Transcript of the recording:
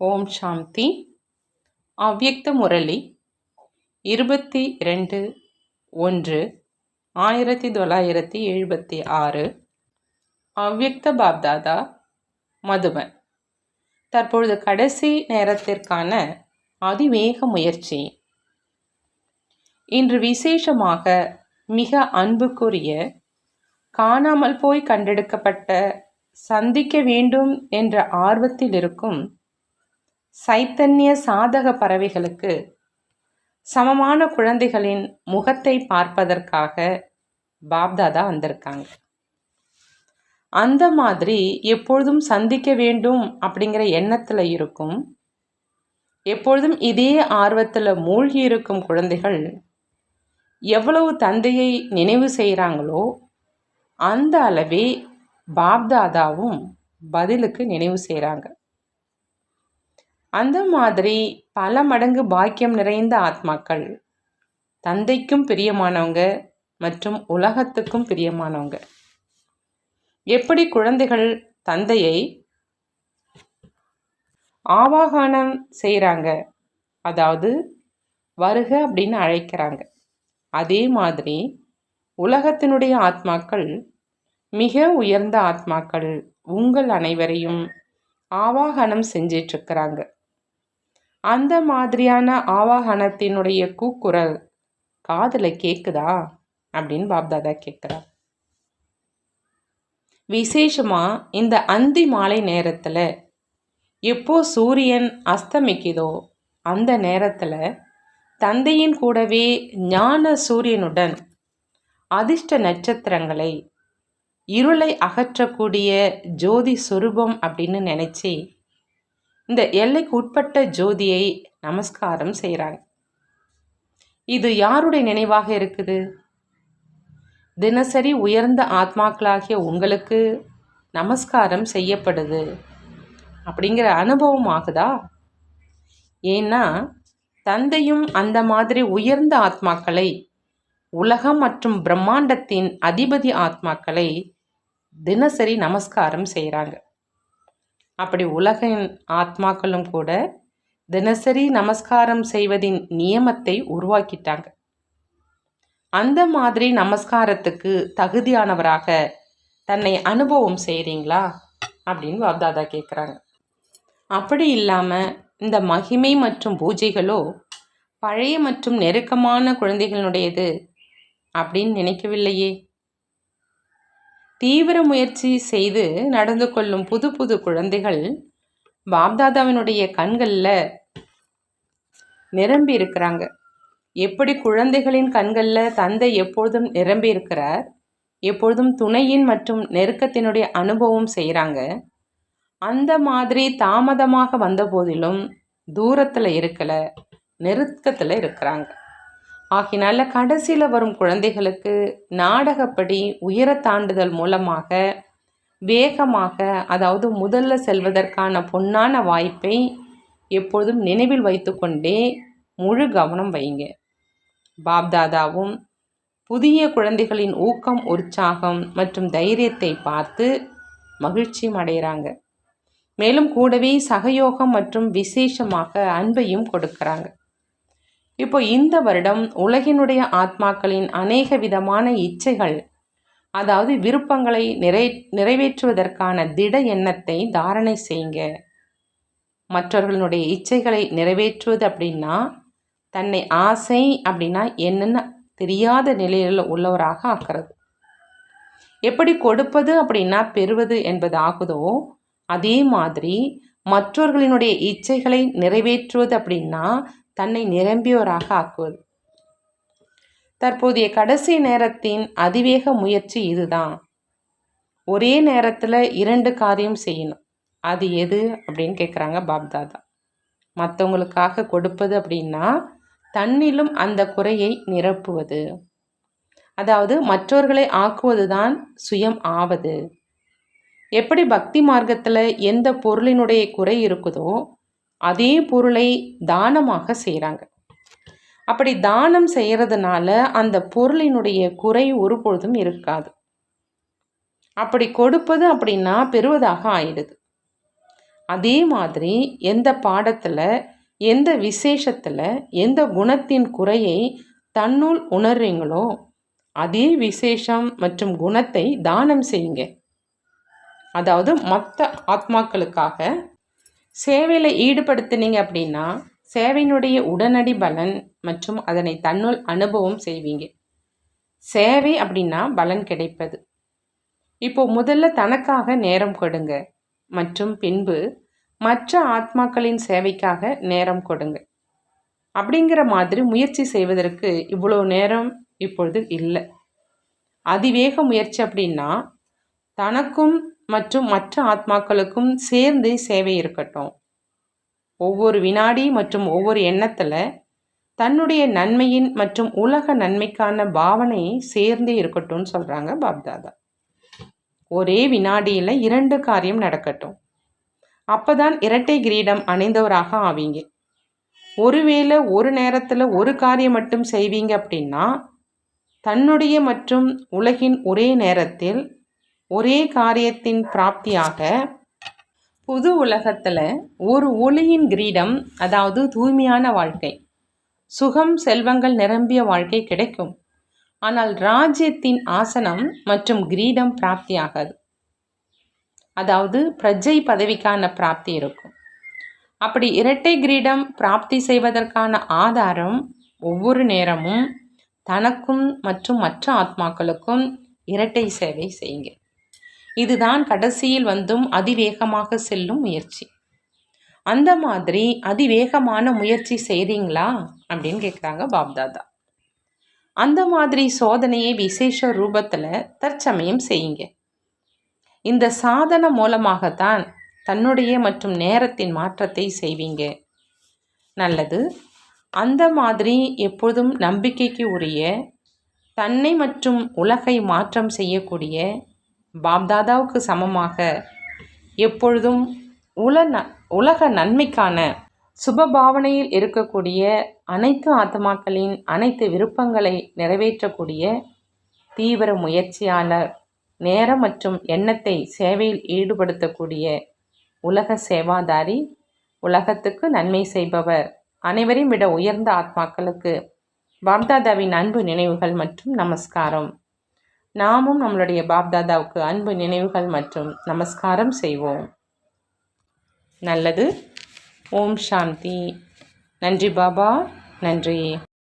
ஓம் சாந்தி. அவ்யக்த முரளி இருபத்தி ரெண்டு ஒன்று ஆயிரத்தி தொள்ளாயிரத்தி எழுபத்தி ஆறு. அவ்யக்த பாப்தாதா மதுபன். தற்பொழுது கடைசி நேரத்திற்கான அதிவேக முயற்சி. இன்று விசேஷமாக மிக அன்புக்குரிய காணாமல் போய் கண்டெடுக்கப்பட்ட சந்திக்க வேண்டும் என்ற ஆர்வத்தில் இருக்கும் சைத்தன்ய சாதக பறவைகளுக்கு சமமான குழந்தைகளின் முகத்தை பார்ப்பதற்காக பாப்தாதா வந்திருக்காங்க. அந்த மாதிரி எப்பொழுதும் சந்திக்க வேண்டும் அப்படிங்கிற எண்ணத்தில் இருக்கும். எப்பொழுதும் இதே ஆர்வத்தில் மூழ்கி இருக்கும் குழந்தைகள் எவ்வளவு தந்தையை நினைவு செய்கிறாங்களோ அந்த அளவே பாப்தாதாவும் பதிலுக்கு நினைவு செய்கிறாங்க அந்த மாதிரி பல மடங்கு பாக்கியம் நிறைந்த ஆத்மாக்கள். தந்தைக்கும் பிரியமானவங்க மற்றும் உலகத்துக்கும் பிரியமானவங்க. எப்படி குழந்தைகள் தந்தையை ஆவாகானம் செய்கிறாங்க அதாவது வருக அப்படின்னு அழைக்கிறாங்க. அதே மாதிரி உலகத்தினுடைய ஆத்மாக்கள் மிக உயர்ந்த ஆத்மாக்கள். உங்கள் அனைவரையும் ஆவாகனம் செஞ்சிட்ருக்கிறாங்க. அந்த மாதிரியான ஆவாகனத்தினுடைய கூக்குரல் காதில் கேட்குதா அப்படின்னு பாப்தாதா கேட்குறார் விசேஷமாக இந்த அந்தி மாலை நேரத்தில் எப்போ சூரியன் அஸ்தமிக்குதோ அந்த நேரத்தில் தந்தையின் கூடவே ஞான சூரியனுடன் அதிர்ஷ்ட நட்சத்திரங்களை இருளை அகற்றக்கூடிய ஜோதி சொரூபம் அப்படின்னு நினச்சி இந்த எல்லைக்கு உட்பட்ட ஜோதியை நமஸ்காரம் செய்கிறாங்க. இது யாருடைய நினைவாக இருக்குது? தினசரி உயர்ந்த ஆத்மாக்களாகிய உங்களுக்கு நமஸ்காரம் செய்யப்படுது. அப்படிங்கிற அனுபவம் ஆகுதா? ஏன்னா தந்தையும் அந்த மாதிரி உயர்ந்த ஆத்மாக்களை உலகம் மற்றும் பிரம்மாண்டத்தின் அதிபதி ஆத்மாக்களை தினசரி நமஸ்காரம் செய்கிறாங்க. அப்படி உலகின் ஆத்மாக்களும் கூட தினசரி நமஸ்காரம் செய்வதின் நியமத்தை உருவாக்கிட்டாங்க. அந்த மாதிரி நமஸ்காரத்துக்கு தகுதியானவராக தன்னை அனுபவம் செய்கிறீங்களா அப்படின்னு வாப்தாதா கேட்குறாங்க அப்படி இல்லாமல் இந்த மகிமை மற்றும் பூஜைகளோ பழைய மற்றும் நெருக்கமான குழந்தைகளுடையது அப்படின்னு நினைக்கவில்லையே? தீவிர முயற்சி செய்து நடந்து கொள்ளும் புது புது குழந்தைகள் பாப்தாதாவினுடைய கண்களில் நிரம்பி இருக்கிறாங்க. எப்படி குழந்தைகளின் கண்களில் தந்தை எப்பொழுதும் நிரம்பி இருக்கிறார் எப்பொழுதும் துணையின் மற்றும் நெருக்கத்தினுடைய அனுபவம் செய்கிறாங்க அந்த மாதிரி தாமதமாக வந்த போதிலும் தூரத்தில் இருக்கலை நெருக்கத்தில் இருக்கிறாங்க. ஆகினால கடைசியில் வரும் குழந்தைகளுக்கு நாடகப்படி உயர தாண்டுதல் மூலமாக வேகமாக அதாவது முதல்ல செல்வதற்கான பொன்னான வாய்ப்பை எப்பொழுதும் நினைவில் வைத்துக்கொண்டே முழு கவனம் வைங்க பாப்தாதாவும் புதிய குழந்தைகளின் ஊக்கம் உற்சாகம் மற்றும் தைரியத்தை பார்த்து மகிழ்ச்சி அடைகிறாங்க. மேலும் கூடவே சகயோகம் மற்றும் விசேஷமாக அன்பையும் கொடுக்குறாங்க. இப்போ இந்த வருடம் உலகினுடைய ஆத்மாக்களின் அநேக விதமான இச்சைகள் அதாவது விருப்பங்களை நிறை நிறைவேற்றுவதற்கான திட எண்ணத்தை தாரணை செய்யுங்க. மற்றவர்களுடைய இச்சைகளை நிறைவேற்றுவது அப்படின்னா தன்னை ஆசை அப்படின்னா என்னென்ன தெரியாத நிலையில் உள்ளவராக ஆக்கிறது. எப்படி கொடுப்பது அப்படின்னா பெறுவது என்பது ஆகுதோ அதே மாதிரி மற்றவர்களினுடைய இச்சைகளை நிறைவேற்றுவது அப்படின்னா தன்னை நிரம்பியோராக ஆக்குவது. தற்போதைய கடைசி நேரத்தின் அதிவேக முயற்சி இதுதான். ஒரே நேரத்தில் இரண்டு காரியம் செய்யணும். அது எது அப்படின்னு கேட்குறாங்க பாப்தாதா மற்றவங்களுக்காக கொடுப்பது அப்படின்னா தன்னிலும் அந்த குறையை நிரப்புவது. அதாவது மற்றவர்களை ஆக்குவது தான் சுயம் ஆவது. எப்படி பக்தி மார்க்கத்தில் எந்த பொருளினுடைய குறை இருக்குதோ அதே பொருளை தானமாக செய்கிறாங்க அப்படி தானம் செய்கிறதுனால அந்த பொருளினுடைய குறை ஒரு பொழுதும் இருக்காது. அப்படி கொடுப்பது அப்படின்னா பெறுவதாக ஆயிடுது. அதே மாதிரி எந்த பாடத்தில் எந்த விசேஷத்தில் எந்த குணத்தின் குறையை தன்னுள் உணர்றீங்களோ அதே விசேஷம் மற்றும் குணத்தை தானம் செய்யுங்க. அதாவது மற்ற ஆத்மாக்களுக்காக சேவையில் ஈடுபடுத்தினீங்க அப்படின்னா சேவையினுடைய உடனடி பலன் மற்றும் அதனை தன்னுள் அனுபவம் செய்வீங்க. சேவை அப்படின்னா பலன் கிடைப்பது. இப்போ முதல்ல தனக்காக நேரம் கொடுங்க மற்றும் பின்பு மற்ற ஆத்மாக்களின் சேவைக்காக நேரம் கொடுங்க. அப்படிங்கிற மாதிரி முயற்சி செய்வதற்கு இவ்வளோ நேரம் இப்பொழுது இல்லை. அதிவேக முயற்சி அப்படின்னா தனக்கும் மற்றும் மற்ற ஆத்மாக்களுக்கும் சேர்ந்து சேவை இருக்கட்டும். ஒவ்வொரு வினாடி மற்றும் ஒவ்வொரு எண்ணத்தில் தன்னுடைய நன்மையின் மற்றும் உலக நன்மைக்கான பாவனை சேர்ந்தே இருக்கட்டும்னு சொல்கிறாங்க பாப்தாதா. ஒரே வினாடியில் இரண்டு காரியம் நடக்கட்டும். அப்போதான் இரட்டை கிரீடம் அணிந்தவராக ஆவீங்க. ஒருவேளை ஒரு நேரத்தில் ஒரு காரியம் மட்டும் செய்வீங்க அப்படின்னா தன்னுடைய மற்றும் உலகின் ஒரே நேரத்தில் ஒரே காரியத்தின் பிராப்தியாக புது உலகத்தில் ஒரு ஒளியின் கிரீடம் அதாவது தூய்மையான வாழ்க்கை சுகம் செல்வங்கள் நிரம்பிய வாழ்க்கை கிடைக்கும். ஆனால் ராஜ்யத்தின் ஆசனம் மற்றும் கிரீடம் பிராப்தியாகாது. அதாவது பிரஜை பதவிக்கான பிராப்தி இருக்கும். அப்படி இரட்டை கிரீடம் பிராப்தி செய்வதற்கான ஆதாரம் ஒவ்வொரு நேரமும் தனக்கும் மற்றும் மற்ற ஆத்மாக்களுக்கும் இரட்டை சேவை செய்யுங்க. இதுதான் கடைசியில் வந்தும் அதிவேகமாக செல்லும் முயற்சி. அந்த மாதிரி அதிவேகமான முயற்சி செய்கிறீங்களா அப்படின்னு கேட்குறாங்க பாப்தாதா. அந்த மாதிரி சோதனையை விசேஷ ரூபத்தில் தற்சமயம் செய்யுங்க. இந்த சாதனை மூலமாகத்தான் தன்னுடைய மற்றும் நேரத்தின் மாற்றத்தை செய்வீங்க. நல்லது. அந்த மாதிரி எப்பொழுதும் நம்பிக்கைக்கு உரிய தன்னை மற்றும் உலகை மாற்றம் செய்யக்கூடிய பாப்தாதாவுக்கு சமமாக. எப்பொழுதும் உல ந உலக நன்மைக்கான சுபபாவனையில் இருக்கக்கூடிய அனைத்து ஆத்மாக்களின் அனைத்து விருப்பங்களை நிறைவேற்றக்கூடிய தீவிர முயற்சியாளர் நேரம் மற்றும் எண்ணத்தை சேவையில் ஈடுபடுத்தக்கூடிய உலக சேவாதாரி உலகத்துக்கு நன்மை செய்பவர். அனைவரையும் விட உயர்ந்த ஆத்மாக்களுக்கு பாப்தாதாவின் அன்பு நினைவுகள் மற்றும் நமஸ்காரம். நாமும் நம்மளுடைய பாப்தாதாவுக்கு அன்பு நினைவுகள் மற்றும் நமஸ்காரம் செய்வோம். நல்லது. ஓம் சாந்தி. நன்றி பாபா. நன்றி.